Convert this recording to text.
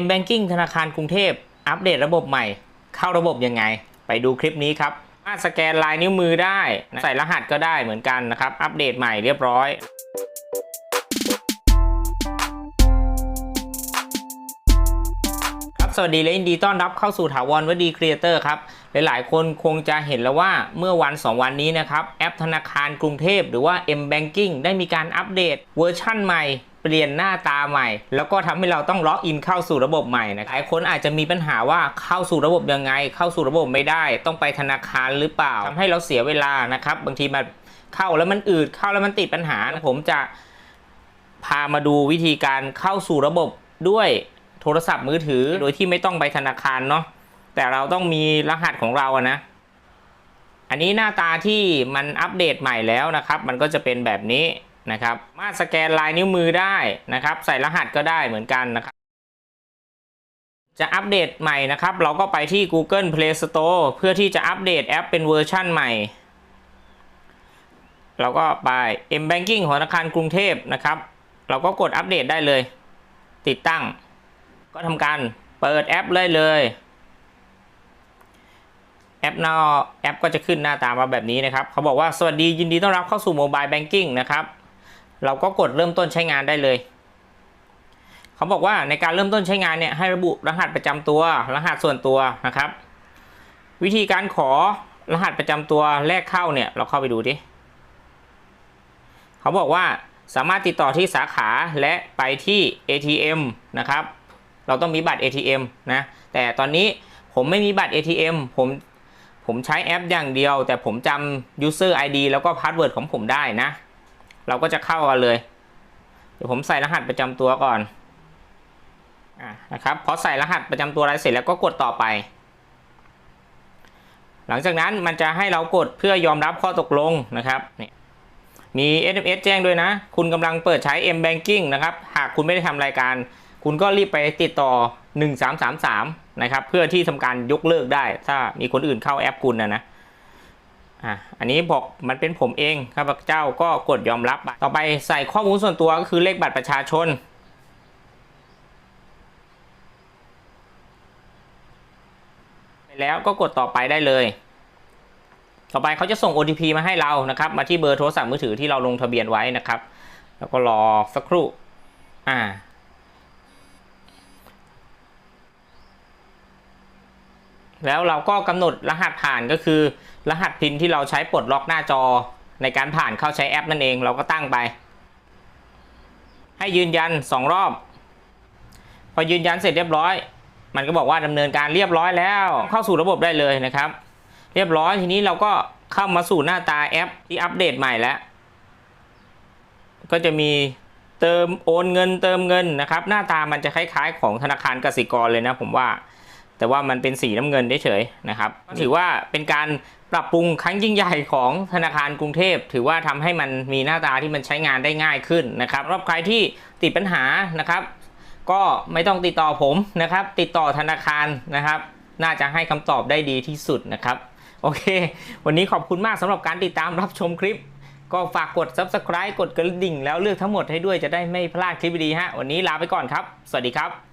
M Banking ธนาคารกรุงเทพ อัปเดตระบบใหม่ เข้าระบบยังไง ไปดูคลิปนี้ครับสามาสแกนลายนิ้วมือได้ ใส่รหัสก็ได้เหมือนกันนะครับ อัปเดตใหม่เรียบร้อยครับสวัสดีและยินดีต้อนรับเข้าสู่ถาวรวดีครีเอเตอร์ครับ หลาย ๆ คนคงจะเห็นแล้วว่าเมื่อวัน 2 วันนี้นะครับ แอปธนาคารกรุงเทพ หรือว่า M Banking ได้มีการอัปเดตเวอร์ชั่นใหม่ เปลี่ยนหน้าตาใหม่ แล้วก็ทำให้เราต้องล็อกอินเข้าสู่ระบบใหม่นะหลายคนอาจจะมีปัญหาว่าเข้าสู่ระบบยังไง เข้าสู่ระบบไม่ได้ ต้องไปธนาคารหรือเปล่าทำให้เราเสียเวลานะครับ บางทีมันเข้าแล้วมันอืดเข้าแล้วมันติดปัญหานะผมจะพามาดูวิธีการเข้าสู่ระบบด้วยโทรศัพท์มือถือโดยที่ไม่ต้องไปธนาคารเนาะแต่เราต้องมีรหัสของเราอะนะ อันนี้หน้าตาที่มันอัปเดตใหม่แล้วนะครับ มันก็จะเป็นแบบนี้ นะครับ มาสแกนลายนิ้วมือได้นะครับ ใส่รหัสก็ได้เหมือนกันนะครับ จะอัปเดตใหม่นะครับ เราก็ไปที่ Google Play Store เพื่อที่จะอัปเดตแอปเป็นเวอร์ชั่นใหม่ เราก็ไป M Banking ของธนาคารกรุงเทพนะครับ เราก็กดอัปเดตได้เลย ติดตั้ง ก็ทำการเปิดแอปเลยเลยแอปหน้าแอปก็จะขึ้นหน้าตามาแบบนี้นะครับ เขาบอกว่าสวัสดียินดีต้อนรับเข้าสู่โมบายแบงกิ้งนะครับ เราก็กดเริ่มต้นใช้งานได้เลย เขาบอกว่าในการเริ่มต้นใช้งานเนี่ยให้ระบุรหัสประจำตัว รหัสส่วนตัวนะครับ วิธีการขอรหัสประจำตัวแรกเข้าเนี่ยเราเข้าไปดูดิเขาบอกว่าสามารถติดต่อที่สาขาและไปที่ ATM นะครับ เราต้องมีบัตร ATM นะ แต่ตอนนี้ผมไม่มีบัตร ATM ผมผมใช้แอปอย่างเดียว แต่ผมจำ user ID แล้วก็ password ของผมได้นะ เราก็จะเข้ากันเลย เดี๋ยวผมใส่รหัสประจำตัวก่อนอะนะครับพอใส่รหัสประจำตัวอะไรเสร็จแล้วก็กดต่อไป หลังจากนั้นมันจะให้เรากดเพื่อยอมรับข้อตกลงนะครับนี่มี SMS แจ้งด้วยนะ คุณกำลังเปิดใช้ M Banking นะครับ หากคุณไม่ได้ทำรายการ คุณก็รีบไปติดต่อ 1333 นะครับ เพื่อที่ทำการยกเลิกได้ ถ้ามีคนอื่นเข้าแอปคุณนะนะ อะอันนี้บอกมันเป็นผมเองครับเจ้าก็กดยอมรับต่อไปใส่ข้อมูลส่วนตัวก็คือเลขบัตรประชาชน ไปแล้วก็กดต่อไปได้เลย ต่อไปเขาจะส่ง OTP มาให้เรานะครับ มาที่เบอร์โทรศัพท์มือถือที่เราลงทะเบียนไว้นะครับ แล้วก็รอสักครู่อ่า แล้วเราก็กำหนดรหัสผ่านก็คือ รหัสพินที่เราใช้ปลดล็อกหน้าจอ ในการผ่านเข้าใช้แอปนั่นเองเราก็ตั้งไป ให้ยืนยัน 2 รอบ พอยืนยันเสร็จเรียบร้อย มันก็บอกว่าดำเนินการเรียบร้อยแล้วเข้าสู่ระบบได้เลยนะครับ เรียบร้อยทีนี้เราก็เข้ามาสู่หน้าตาแอปที่อัปเดตใหม่แล้ว ก็จะมีเติมโอนเงินเติมเงินนะครับ หน้าตามันจะคล้ายๆ ของธนาคารกสิกรเลยนะผมว่า แต่ว่ามันเป็นสีน้ำเงินเฉยๆนะครับ ถือว่าเป็นการปรับปรุงครั้งยิ่งใหญ่ของธนาคารกรุงเทพ ถือว่าทำให้มันมีหน้าตาที่มันใช้งานได้ง่ายขึ้นนะครับสำหรับใครที่ติดปัญหานะครับ ก็ไม่ต้องติดต่อผมนะครับ ติดต่อธนาคารนะครับ น่าจะให้คำตอบได้ดีที่สุดนะครับ โอเค วันนี้ขอบคุณมากสำหรับการติดตามรับชมคลิป ก็ฝากกด subscribe กดกระดิ่ง แล้วเลือกทั้งหมดให้ด้วยจะได้ไม่พลาดคลิปดีๆฮะวันนี้ลาไปก่อนครับ สวัสดีครับ